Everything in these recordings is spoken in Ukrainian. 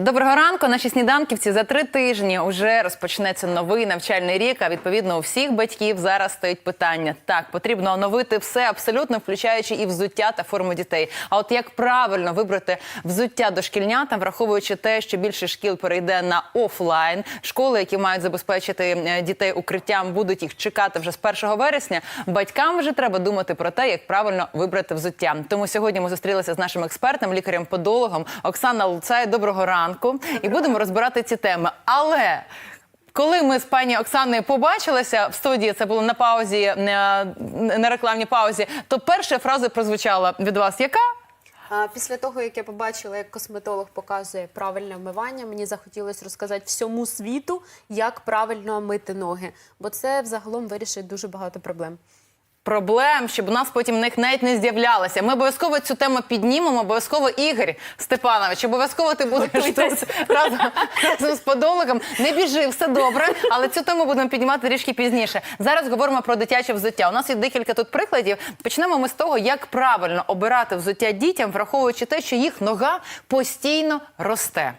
Доброго ранку, наші сніданківці. За три тижні вже розпочнеться новий навчальний рік. А відповідно у всіх батьків зараз стоїть питання: так потрібно оновити все абсолютно, включаючи і взуття та форму дітей. А от як правильно вибрати взуття дошкільнятам, враховуючи те, що більше шкіл перейде на офлайн, школи, які мають забезпечити е, дітей укриттям, будуть їх чекати вже з 1 вересня. Батькам вже треба думати про те, як правильно вибрати взуття. Тому сьогодні ми зустрілися з нашим експертом, лікарем-подологом Оксана Луцай. Доброго ранку. І будемо розбирати ці теми. Але коли ми з пані Оксаною побачилися в студії, це було на паузі, е, на рекламній паузі, то перша фраза прозвучала від вас. Яка? Після того, як я побачила, як косметолог показує правильне вмивання, мені захотілося розказати всьому світу, як правильно мити ноги, бо це взагалом вирішить дуже багато проблем. Проблем, щоб у нас потім них навіть не з'являлося. Ми обов'язково цю тему піднімемо. Обов'язково Ігор Степанович, обов'язково ти будеш тут разом, разом з подологом. Не біжи, все добре, але цю тему будемо піднімати трішки пізніше. Зараз говоримо про дитяче взуття. У нас є декілька тут прикладів. Почнемо ми з того, як правильно обирати взуття дітям, враховуючи те, що їх нога постійно росте.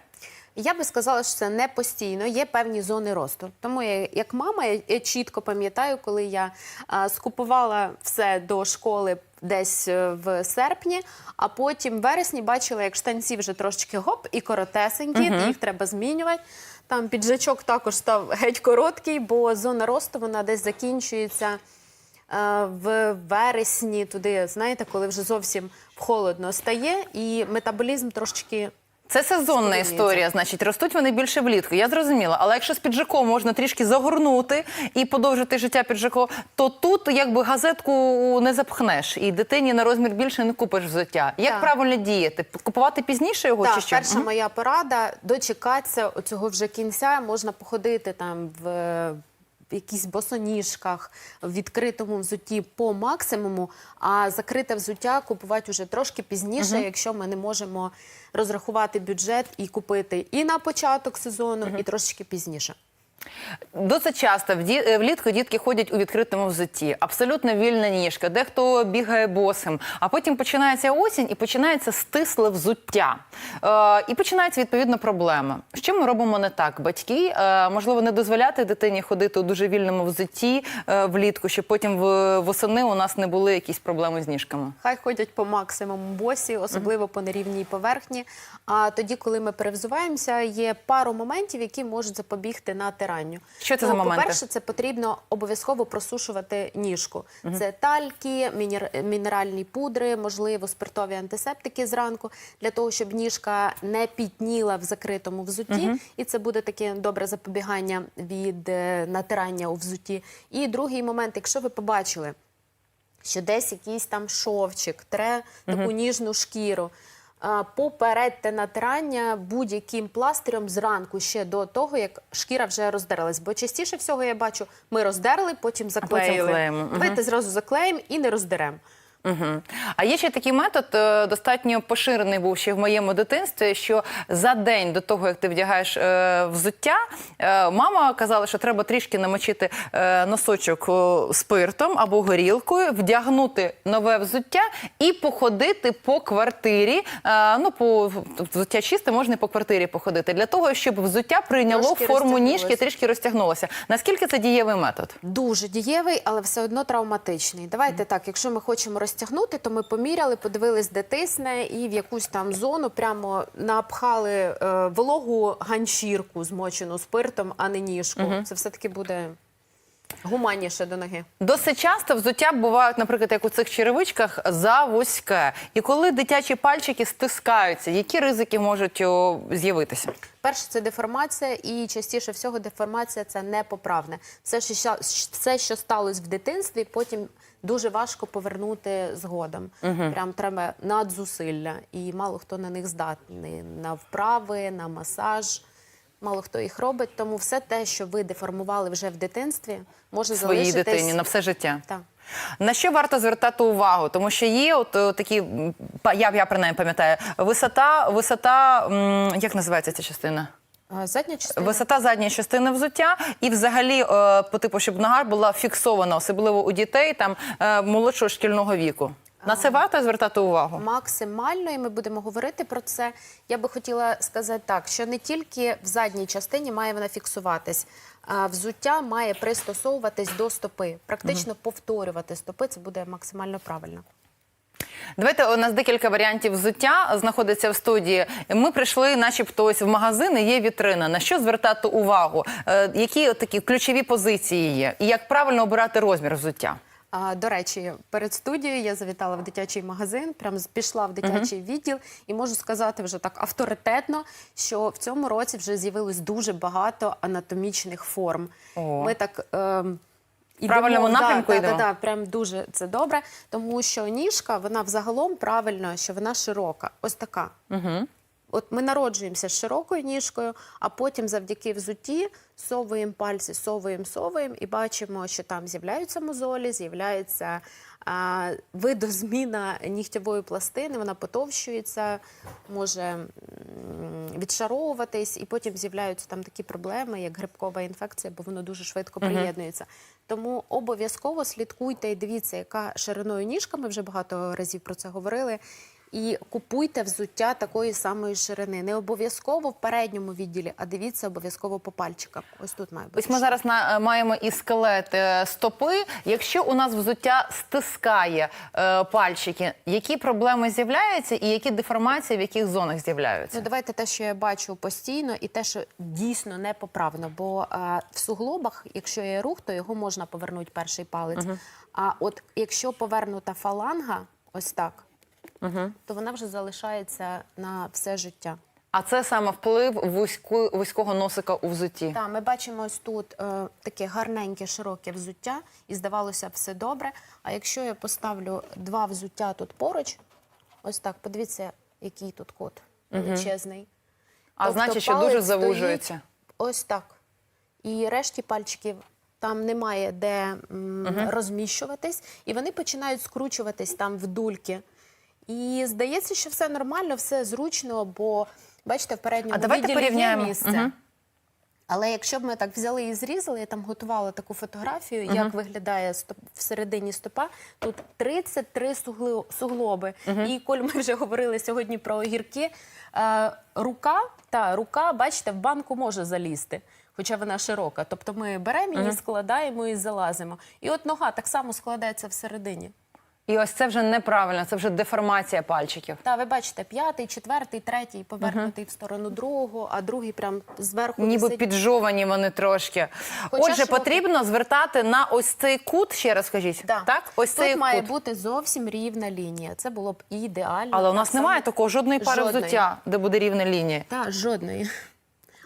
Я би сказала, що це не постійно, є певні зони росту. Тому я, як мама, я, я чітко пам'ятаю, коли я а, скупувала все до школи десь е, в серпні, а потім в вересні бачила, як штанці вже трошечки гоп і коротесенькі, їх треба змінювати. Там піджачок також став геть короткий, бо зона росту вона десь закінчується. е, В вересні туди, знаєте, коли вже зовсім холодно стає, і метаболізм трошечки Це сезонна історія, значить, ростуть вони більше влітку. Я зрозуміла. Але якщо з піджаком можна трішки загорнути і подовжити життя піджаку, то тут якби газетку не запхнеш, і дитині на розмір більше не купиш взуття. Як Так. правильно діяти? Купувати пізніше його чи що? перша Мгм. моя порада дочекатися цього вже кінця. Можна походити там в. Якісь босоніжках, в відкритому взутті по максимуму, а закрите взуття купувати вже трошки пізніше, якщо ми не можемо розрахувати бюджет і купити і на початок сезону, і трошечки пізніше. Досить часто е, влітку дітки ходять у відкритому взутті, абсолютно вільна ніжка, дехто бігає босим. А потім починається осінь і починається стисле взуття. Е, і починаються відповідно проблеми. Що ми робимо не так? Батьки е, можливо не дозволяти дитині ходити у дуже вільному взутті е, влітку, щоб потім в восени у нас не були якісь проблеми з ніжками. Хай ходять по максимуму босі, особливо по нерівній поверхні. А тоді, коли ми перевзуваємося, є пару моментів, які можуть запобігти натиранню. Що це Ну, за моменти? По-перше, це потрібно обов'язково просушувати ніжку. Це тальки, мінер- мінеральні пудри, можливо, спиртові антисептики зранку, для того, щоб ніжка не пітніла в закритому взутті. І це буде таке добре запобігання від е, натирання у взутті. І другий момент, якщо ви побачили, що десь якийсь там шовчик, тре таку ніжну шкіру. Попередьте натирання будь-яким пластирем зранку ще до того, як шкіра вже роздерлась. Бо частіше всього я бачу, ми роздерли, потім заклеїли. Давайте зразу заклеїмо і не роздеремо. Угу. А є ще такий метод, е, достатньо поширений був ще в моєму дитинстві, що за день до того, як ти вдягаєш е, взуття, е, мама казала, що треба трішки намочити е, носочок спиртом або горілкою, вдягнути нове взуття і походити по квартирі. Е, ну, по взуття чисте, можна і по квартирі походити, для того, щоб взуття прийняло Трошки форму ніжки, трішки розтягнулося. Наскільки це дієвий метод? Дуже дієвий, але все одно травматичний. Давайте так, якщо ми хочемо розтягнути, то ми поміряли, подивились, де тисне, і в якусь там зону прямо напхали е, вологу ганчірку, змочену спиртом, а не ніжку. Це все-таки буде гуманніше до ноги. Досить часто взуття бувають, наприклад, як у цих черевичках, завузьке. І коли дитячі пальчики стискаються, які ризики можуть з'явитися? Перше, це деформація, і частіше всього деформація це непоправне. Все, що, все, що сталося в дитинстві, потім дуже важко повернути згодом. Прям треба надзусилля. І мало хто на них здатний. На вправи, на масаж. Мало хто їх робить, тому все те, що ви деформували вже в дитинстві, може Своїй залишитись... дитині на все життя. Так. На що варто звертати увагу? Тому що є от, е, такі, я, я принаймні пам'ятаю, висота, висота, м, як називається ця частина? Задня частина. Висота задньої частини взуття, і взагалі, е, по типу, щоб нога була фіксована, особливо у дітей там е, молодшого шкільного віку. На це варто звертати увагу. Максимально, і ми будемо говорити про це. Я би хотіла сказати так, що не тільки в задній частині має вона фіксуватись, а взуття має пристосовуватись до стопи, практично повторювати стопи. Це буде максимально правильно. Давайте у нас декілька варіантів взуття знаходиться в студії. Ми прийшли, начебто, ось в магазин, і є вітрина. На що звертати увагу? Е, які такі ключові позиції є? І як правильно обирати розмір взуття? А, До речі, перед студією я завітала в дитячий магазин, прям пішла в дитячий відділ, і можу сказати вже так авторитетно, що в цьому році вже з'явилось дуже багато анатомічних форм. О. Ми так. ем, В правильному напрямку да. Да, да, прям дуже це добре, тому що ніжка, вона взагалом правильно, що вона широка. Ось така. Угу. От ми народжуємося з широкою ніжкою, а потім завдяки взутті совуємо пальці, совуємо, совуємо і бачимо, що там з'являються мозолі, з'являється а, видозміна нігтєвої пластини, вона потовщується, може відшаровуватись, і потім з'являються там такі проблеми, як грибкова інфекція, бо воно дуже швидко приєднується. Тому обов'язково слідкуйте і дивіться, яка шириною ніжка. Ми вже багато разів про це говорили. І купуйте взуття такої самої ширини. Не обов'язково в передньому відділі, а дивіться обов'язково по пальчикам. Ось тут має бути. Ось ми зараз на, е, маємо і скелет е, стопи. Якщо у нас взуття стискає е, пальчики, які проблеми з'являються і які деформації в яких зонах з'являються? Ну, давайте те, що я бачу постійно, і те, що дійсно непоправно. Бо е, в суглобах, якщо є рух, то його можна повернути перший палець. А от якщо повернута фаланга, ось так, то вона вже залишається на все життя. А це саме вплив вузьку, вузького носика у взутті. Так, ми бачимо ось тут е, таке гарненьке, широке взуття, і здавалося все добре. А якщо я поставлю два взуття тут поруч, ось так, подивіться, який тут кут величезний. А Тобто значить, що дуже стоїть завужується. Ось так. І решті пальчиків там немає де м, розміщуватись, і вони починають скручуватись там в дульки. І здається, що все нормально, все зручно, бо бачите, в передньому А давайте відділі порівняємо. є місце. Мгм. Але якщо б ми так взяли і зрізали, я там готувала таку фотографію, як виглядає стоп, всередині стопа. Тут 33 сугло- суглоби. І коли ми вже говорили сьогодні про огірки, е, рука, та рука, бачите, в банку може залізти. Хоча вона широка. Тобто ми беремо її, складаємо і залазимо. І от нога так само складається всередині. І ось це вже неправильно, це вже деформація пальчиків. Та ви бачите, п'ятий, четвертий, третій повернутий в сторону другого, а другий прям зверху Ніби висить. піджовані вони трошки. Хоча Отже, широкі. потрібно звертати на ось цей кут, ще раз скажіть. Да. Так? Ось Тут цей має кут. бути зовсім рівна лінія. Це було б ідеально. Але у Так нас само- немає такого жодної пари Жодної. взуття, де буде рівна лінія. Та, жодної.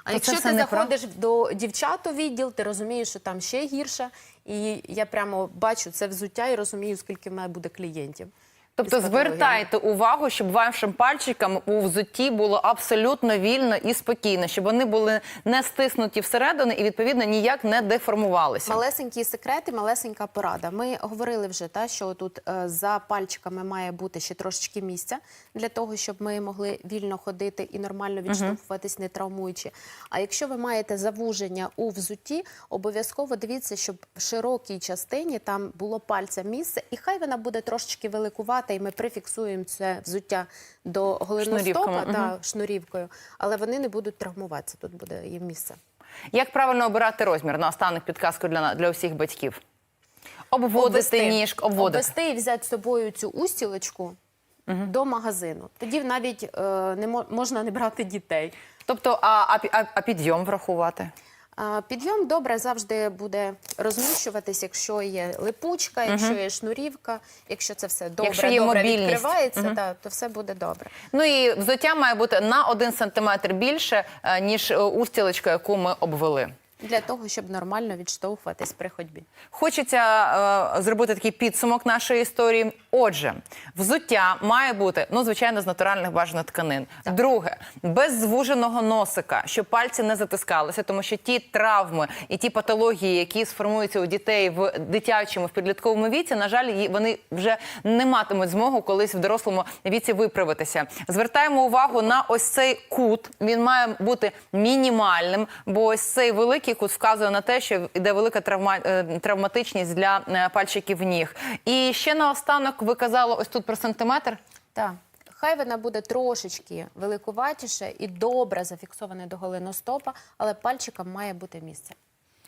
А То якщо ти заходиш прав- до дівчат у відділ, ти розумієш, що там ще гірше. І я прямо бачу це взуття і розумію, скільки в мене буде клієнтів. Тобто звертайте увагу, щоб вашим пальчикам у взутті було абсолютно вільно і спокійно, щоб вони були не стиснуті всередину і відповідно ніяк не деформувалися. Малесенькі секрети, малесенька порада. Ми говорили вже, та, що тут е, за пальчиками має бути ще трошечки місця для того, щоб ми могли вільно ходити і нормально відштовхуватись, не травмуючи. А якщо ви маєте завуження у взутті, обов'язково дивіться, щоб в широкій частині там було пальця місце, і хай вона буде трошечки великувата, і ми прифіксуємо це взуття до голеностопа та шнурівкою, але вони не будуть травмуватися. Тут буде їм місце. Як правильно обирати розмір? На останок підказку для, для усіх батьків. Обводити ніжку, обводити. Обвести і взяти з собою цю устілочку до магазину. Тоді навіть е, не мо- можна не брати дітей. Тобто, а, а, а підйом врахувати? Підйом добре завжди буде розміщуватись, якщо є липучка, якщо є шнурівка, якщо це все добре, Якщо є добре мобільність. відкривається, та, то все буде добре. Ну і взуття має бути на один сантиметр більше, е, ніж е, устілочка, яку ми обвели. Для того, щоб нормально відштовхуватись при ходьбі. Хочеться е, зробити такий підсумок нашої історії. Отже, взуття має бути, ну, звичайно, з натуральних бажаних тканин. Друге, без звуженого носика, щоб пальці не затискалися, тому що ті травми і ті патології, які сформуються у дітей в дитячому, в підлітковому віці, на жаль, вони вже не матимуть змогу колись в дорослому віці виправитися. Звертаємо увагу на ось цей кут. Він має бути мінімальним, бо ось цей великий кут вказує на те, що йде велика травма, е, травматичність для е, пальчиків ніг. І ще наостанок ви казали ось тут про сантиметр. Так. Хай вона буде трошечки великуватіше і добре зафіксована до голеностопа, але пальчикам має бути місце.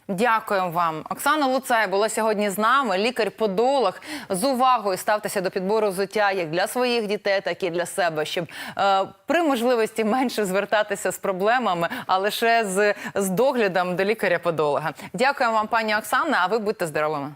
Дякуємо вам. Оксана Луцай була сьогодні з нами, лікар-подолог. З увагою ставтеся до підбору взуття як для своїх дітей, так і для себе, щоб е, при можливості менше звертатися з проблемами, а лише з, з доглядом до лікаря-подолога. Дякуємо вам, пані Оксана. А ви будьте здоровими.